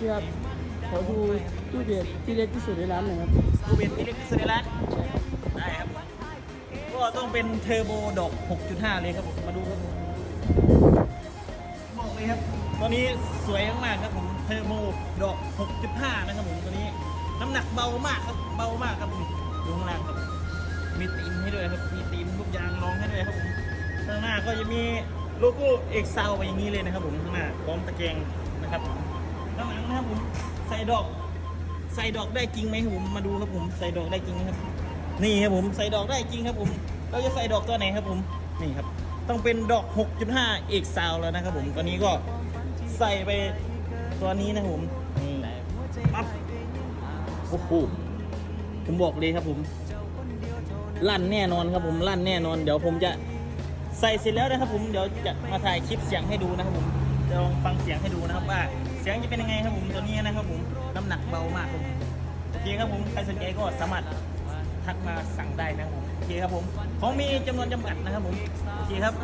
พี่ครับขอดูตู้เบียดที่เล็กที่สุดในร้านหน่อยครับตู้เบนที่เล็กที่สุดในร้านได้ครับ ก็ต้องเป็นเทอร์โบดอก 6.5 เลยครับผม มาดูครับผมบอกเลยครับ ตัวนี้สวยมากๆครับผม เทอร์โบดอก 6.5 นะครับผม ตัวนี้ น้ำหนักเบามากครับ เบามากครับผมดูข้างล่างครับ มีตีนให้ด้วยครับ มีตีนลูกยางรองให้ด้วยครับผม ข้างหน้าก็จะมีโลโก้เอกซาวไปอย่างนี้เลยนะครับผมข้างหน้าพร้อมตะแกรงนะครับ ข้างหลังนะครับผมใส่ดอก ใส่ดอกได้จริงไหมครับผมมาดูครับผมใส่ดอกได้จริงครับ นี่ครับผมใส่ดอกได้จริงครับผม เราจะใส่ดอกตัวไหนครับผมนี่ครับ ต้องเป็นดอก 6.5 เอกซาวแล้วนะครับผมตอนนี้ก็ใส่ไปตัวนี้นะผมนี่ปั๊บโอ้โหผมบอกเลยครับผมลั่นแน่นอนครับผมลั่นแน่นอน เดี๋ยวผมจะใส่เสร็จแล้วนะครับผมเดี๋ยวจะมาถ่ายคลิปเสียงให้ดูนะครับผมจะลองฟังเสียงให้ดูนะครับว่า เสียงจะเป็นยังไงครับผมตัวนี้นะครับผมน้ำหนักเบามากครับผมโอเคครับผมใครสนใจก็สามารถทักมาสั่งได้นะครับผมโอเคครับผมของมีจำนวนจำกัดนะครับผมโอเคครับ